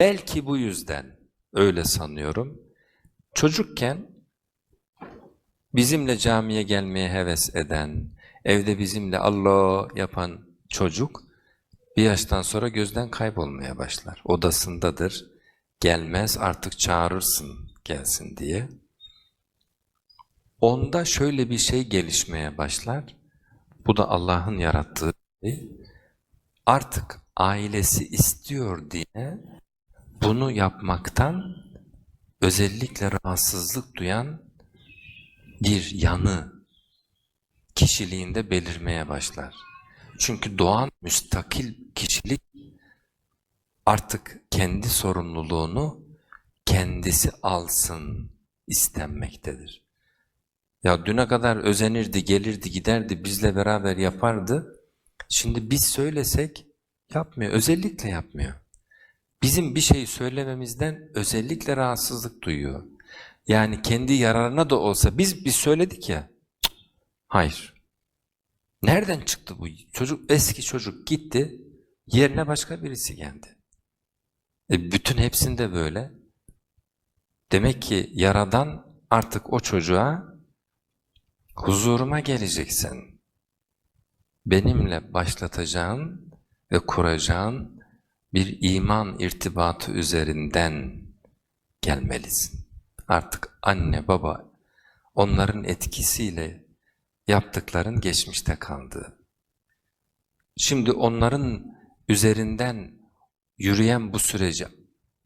Belki bu yüzden öyle sanıyorum. Çocukken bizimle camiye gelmeye heves eden, evde bizimle Allah yapan çocuk bir yaştan sonra gözden kaybolmaya başlar. Odasındadır, gelmez artık çağırırsın gelsin diye. Onda şöyle bir şey gelişmeye başlar. Bu da Allah'ın yarattığı şey. Artık ailesi istiyor diye bunu yapmaktan özellikle rahatsızlık duyan bir yanı kişiliğinde belirmeye başlar. Çünkü doğan müstakil kişilik artık kendi sorumluluğunu kendisi alsın istenmektedir. Ya düne kadar özenirdi, gelirdi, giderdi, bizle beraber yapardı. Şimdi biz söylesek yapmıyor, özellikle yapmıyor. Bizim bir şeyi söylememizden özellikle rahatsızlık duyuyor. Yani kendi yararına da olsa biz biz söyledik ya. Hayır. Nereden çıktı bu? Çocuk eski çocuk gitti. Yerine başka birisi geldi. E bütün hepsinde böyle. Demek ki yaradan artık o çocuğa huzuruma geleceksin. Benimle başlatacağın ve kuracağın bir iman irtibatı üzerinden gelmelisin. Artık anne baba onların etkisiyle yaptıkların geçmişte kaldı. Şimdi onların üzerinden yürüyen bu süreci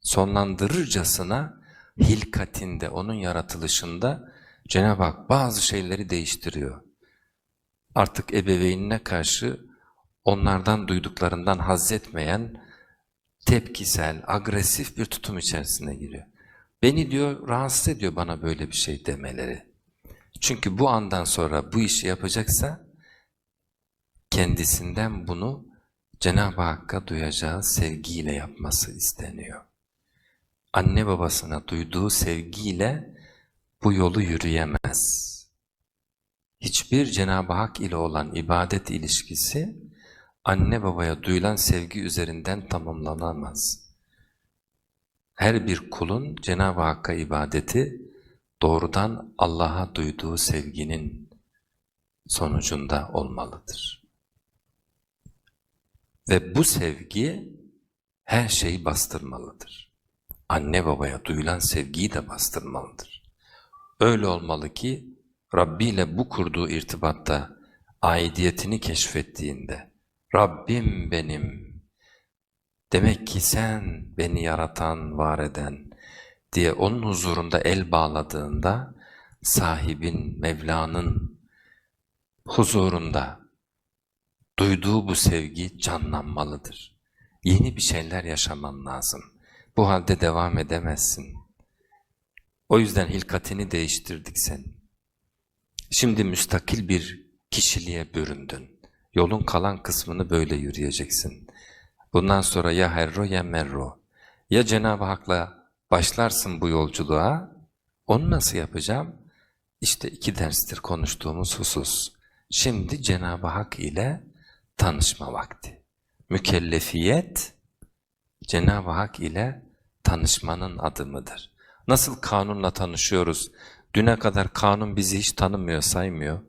sonlandırırcasına hilkatinde, onun yaratılışında Cenab-ı Hak bazı şeyleri değiştiriyor. Artık ebeveynine karşı onlardan duyduklarından haz etmeyen, tepkisel, agresif bir tutum içerisine giriyor. Beni diyor rahatsız ediyor bana böyle bir şey demeleri. Çünkü bu andan sonra bu işi yapacaksa kendisinden bunu Cenab-ı Hakk'a duyacağı sevgiyle yapması isteniyor. Anne babasına duyduğu sevgiyle bu yolu yürüyemez. Hiçbir Cenab-ı Hak ile olan ibadet ilişkisi anne babaya duyulan sevgi üzerinden tamamlanamaz. Her bir kulun Cenab-ı Hakk'a ibadeti doğrudan Allah'a duyduğu sevginin sonucunda olmalıdır. Ve bu sevgi her şeyi bastırmalıdır. Anne babaya duyulan sevgiyi de bastırmalıdır. Öyle olmalı ki Rabbi ile bu kurduğu irtibatta aidiyetini keşfettiğinde Rabbim benim, demek ki sen beni yaratan, var eden diye onun huzurunda el bağladığında sahibin, Mevla'nın huzurunda duyduğu bu sevgi canlanmalıdır. Yeni bir şeyler yaşaman lazım. Bu halde devam edemezsin. O yüzden hilkatini değiştirdik sen. Şimdi müstakil bir kişiliğe büründün. Yolun kalan kısmını böyle yürüyeceksin. Bundan sonra ya herro ya merro. Ya Cenab-ı Hak'la başlarsın bu yolculuğa, onu nasıl yapacağım? İşte iki derstir konuştuğumuz husus. Şimdi Cenab-ı Hak ile tanışma vakti. Mükellefiyet, Cenab-ı Hak ile tanışmanın adımıdır. Nasıl kanunla tanışıyoruz? Düne kadar kanun bizi hiç tanımıyor, saymıyor.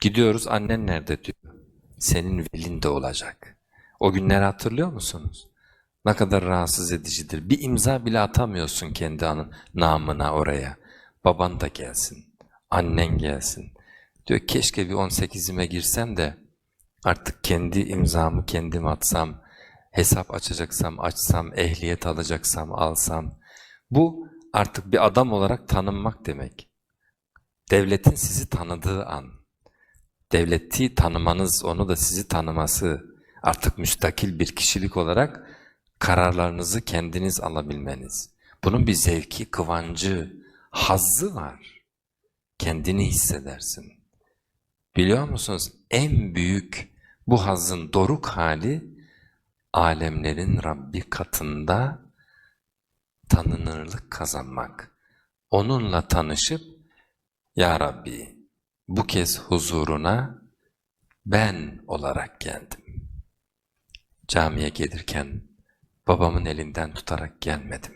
Gidiyoruz, annen nerede diyor. Senin velin de olacak. O günleri hatırlıyor musunuz? Ne kadar rahatsız edicidir. Bir imza bile atamıyorsun kendi anın namına oraya. Baban da gelsin, annen gelsin. Diyor keşke bir 18'ime girsem de artık kendi imzamı kendim atsam, hesap açacaksam açsam, ehliyet alacaksam alsam. Bu artık bir adam olarak tanınmak demek. Devletin sizi tanıdığı an. Devleti tanımanız, onu da sizi tanıması, artık müstakil bir kişilik olarak kararlarınızı kendiniz alabilmeniz. Bunun bir zevki, kıvancı, hazzı var. Kendini hissedersin. Biliyor musunuz? En büyük bu hazzın doruk hali alemlerin Rabbi katında tanınırlık kazanmak. Onunla tanışıp Ya Rabbi bu kez huzuruna ben olarak geldim. Camiye gelirken babamın elinden tutarak gelmedim.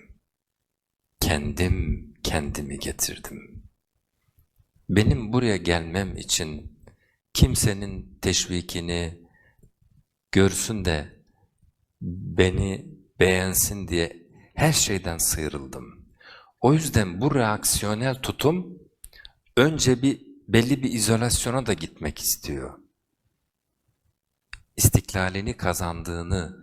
Kendim kendimi getirdim. Benim buraya gelmem için kimsenin teşvikini görsün de beni beğensin diye her şeyden sıyrıldım. O yüzden bu reaksiyonel tutum önce bir belli bir izolasyona da gitmek istiyor. İstiklalini kazandığını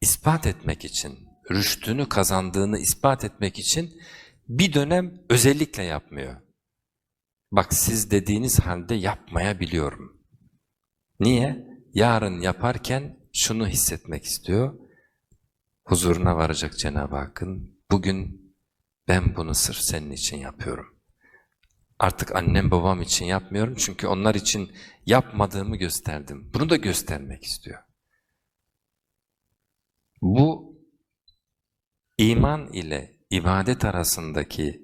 ispat etmek için, rüştünü kazandığını ispat etmek için bir dönem özellikle yapmıyor. Bak siz dediğiniz halde yapmayabiliyorum. Niye? Yarın yaparken şunu hissetmek istiyor. Huzuruna varacak Cenab-ı Hakk'ın. Bugün ben bunu sırf senin için yapıyorum. Artık annem babam için yapmıyorum çünkü onlar için yapmadığımı gösterdim. Bunu da göstermek istiyor. Bu iman ile ibadet arasındaki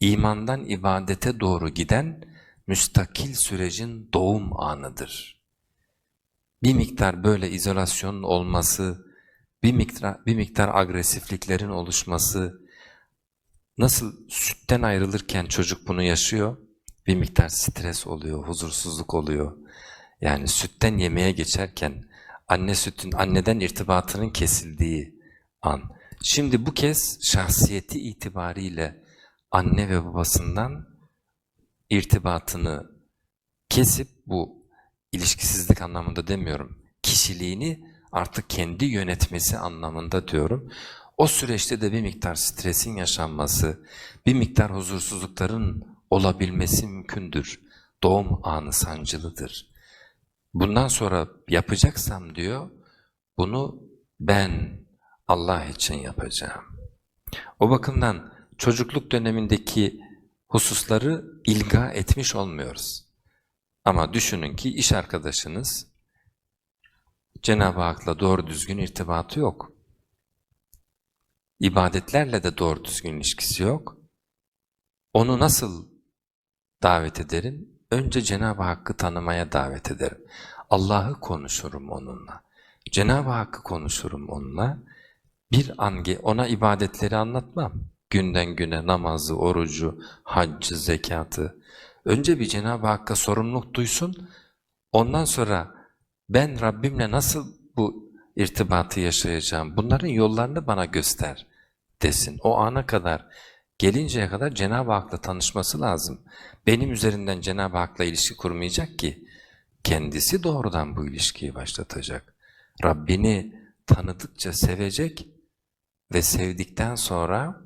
imandan ibadete doğru giden müstakil sürecin doğum anıdır. Bir miktar böyle izolasyonun olması, bir miktar, bir miktar agresifliklerin oluşması, nasıl sütten ayrılırken çocuk bunu yaşıyor, bir miktar stres oluyor, huzursuzluk oluyor. Yani sütten yemeğe geçerken anne sütün, anneden irtibatının kesildiği an. Şimdi bu kez şahsiyeti itibariyle anne ve babasından irtibatını kesip bu ilişkisizlik anlamında demiyorum. Kişiliğini artık kendi yönetmesi anlamında diyorum. O süreçte de bir miktar stresin yaşanması, bir miktar huzursuzlukların olabilmesi mümkündür. Doğum anı sancılıdır. Bundan sonra yapacaksam diyor, bunu ben Allah için yapacağım. O bakımdan çocukluk dönemindeki hususları ilga etmiş olmuyoruz. Ama düşünün ki iş arkadaşınız Cenab-ı Hak'la doğru düzgün irtibatı yok. İbadetlerle de doğru düzgün ilişkisi yok. Onu nasıl davet ederim? Önce Cenab-ı Hakk'ı tanımaya davet ederim. Allah'ı konuşurum onunla. Cenab-ı Hakk'ı konuşurum onunla. Bir an ona ibadetleri anlatmam. Günden güne namazı, orucu, haccı, zekatı. Önce bir Cenab-ı Hakk'a sorumluluk duysun. Ondan sonra ben Rabbimle nasıl bu irtibatı yaşayacağım? Bunların yollarını bana göster desin. O ana kadar gelinceye kadar Cenab-ı Hak'la tanışması lazım. Benim üzerinden Cenab-ı Hak'la ilişki kurmayacak ki kendisi doğrudan bu ilişkiyi başlatacak. Rabbini tanıdıkça sevecek ve sevdikten sonra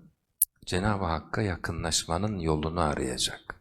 Cenab-ı Hakk'a yakınlaşmanın yolunu arayacak.